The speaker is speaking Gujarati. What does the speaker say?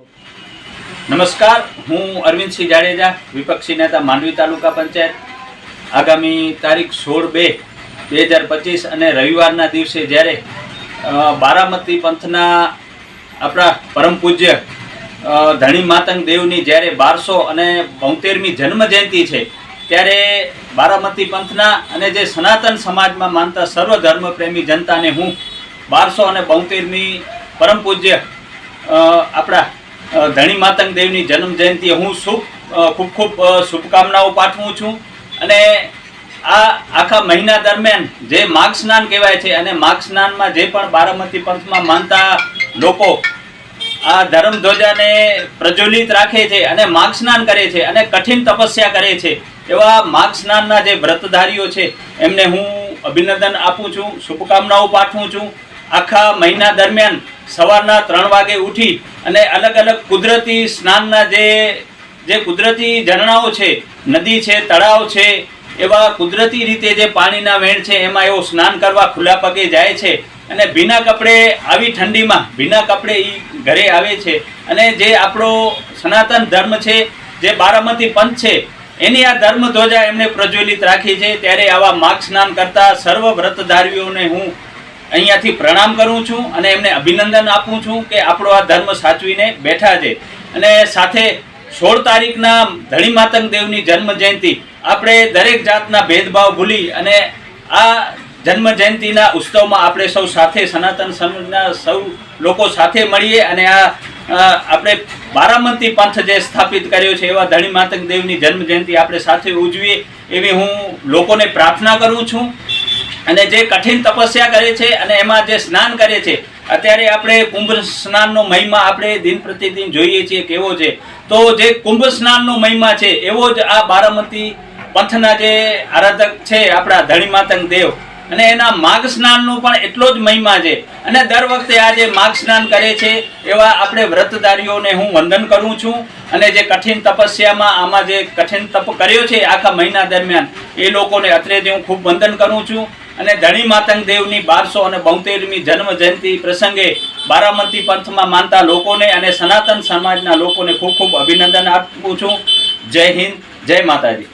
નમસ્કાર, હું અરવિંદસિંહ જાડેજા, વિપક્ષી નેતા માંડવી તાલુકા પંચાયત. આગામી તારીખ સોળ બે બે હજાર પચીસ અને રવિવારના દિવસે જ્યારે બારામતી પંથના આપણા પરમ પૂજ્ય ધણી માતંગ દેવની જ્યારે બારસો અને બોતેરમી જન્મ જયંતિ છે, ત્યારે બારામતી પંથના અને જે સનાતન સમાજમાં માનતા સર્વ ધર્મપ્રેમી જનતાને હું બારસો અને બોતેરમી પરમ પૂજ્ય આપણા ધણી માતંગ દેવની જન્મ જયંતિએ હું શુભ ખૂબ ખૂબ શુભકામનાઓ પાઠવું છું. અને આ આખા મહિના દરમિયાન જે માઘ સ્નાન કહેવાય છે અને માઘ સ્નાનમાં જે પણ બારામતી પંથમાં માનતા લોકો આ ધર્મ ધ્વજાને પ્રજ્વલિત રાખે છે અને માઘ સ્નાન કરે છે અને કઠિન તપસ્યા કરે છે, એવા માઘ સ્નાનના જે વ્રતધારીઓ છે, એમને હું અભિનંદન આપું છું, શુભકામનાઓ પાઠવું છું. આખા મહિના દરમિયાન સવારના ત્રણ વાગે ઉઠી અને અલગ અલગ કુદરતી સ્નાનના જે જે કુદરતી ઝરણાઓ છે, નદી છે, તળાવ છે, એવા કુદરતી રીતે જે પાણીના વેણ છે, એમાં એવો સ્નાન કરવા ખુલ્લા પગે જાય છે અને ભીના કપડે આવી ઠંડીમાં, ભીના કપડે એ ઘરે આવે છે અને જે આપણો સનાતન ધર્મ છે, જે બારામતી પંથ છે, એની આ ધર્મ ધ્વજા એમણે પ્રજ્વલિત રાખી છે. ત્યારે આવા માર્ગ સ્નાન કરતા સર્વ વ્રતધારીઓને હું અહીંયાથી પ્રણામ કરું છું અને એમને અભિનંદન આપું છું કે આપણો આ ધર્મ સાચવીને બેઠા છે. અને સાથે સોળ તારીખના ધણી માતંગ દેવની જન્મ જયંતિ આપણે દરેક જાતના ભેદભાવ ભૂલી અને આ જન્મ જયંતિના ઉત્સવમાં આપણે સૌ સાથે સનાતન સમાજના સૌ લોકો સાથે મળીએ અને આ આપણે બારામતી પંથ જે સ્થાપિત કર્યો છે એવા ધણી માતંગ દેવની જન્મ જયંતિ આપણે સાથે ઉજવીએ એવી હું લોકોને પ્રાર્થના કરું છું. અને જે કઠિન તપસ્યા કરે છે અને એમાં જે સ્નાન કરે છે, અત્યારે આપણે કુંભ સ્નાનનો મહિમા આપણે દિન પ્રતિદિન જોઈએ છીએ કેવો છે. તો જે કુંભ સ્નાનનો મહિમા છે, એવો જ આ બારામતી પંથના જે આરાધક છે આપણા ધણી માતંગ દેવ. અને એના માઘ સ્નાનનો પણ એટલો જ મહિમા છે. અને દર વખતે આ જે માઘ સ્નાન કરે છે, એવા આપણે વ્રતધારીઓને હું વંદન કરું છું. અને જે કઠિન તપસ્યામાં આમાં જે કઠિન તપ કર્યો છે આખા મહિના દરમિયાન, એ લોકોને અત્રેથી હું ખૂબ વંદન કરું છું. અને ધણી માતંગ દેવની બારસો અને બોતેરમી જન્મ જયંતિ પ્રસંગે બારામતી પંથમાં માનતા લોકોને અને સનાતન સમાજના લોકોને ખૂબ ખૂબ અભિનંદન આપું છું. જય હિન્દ, જય માતાજી.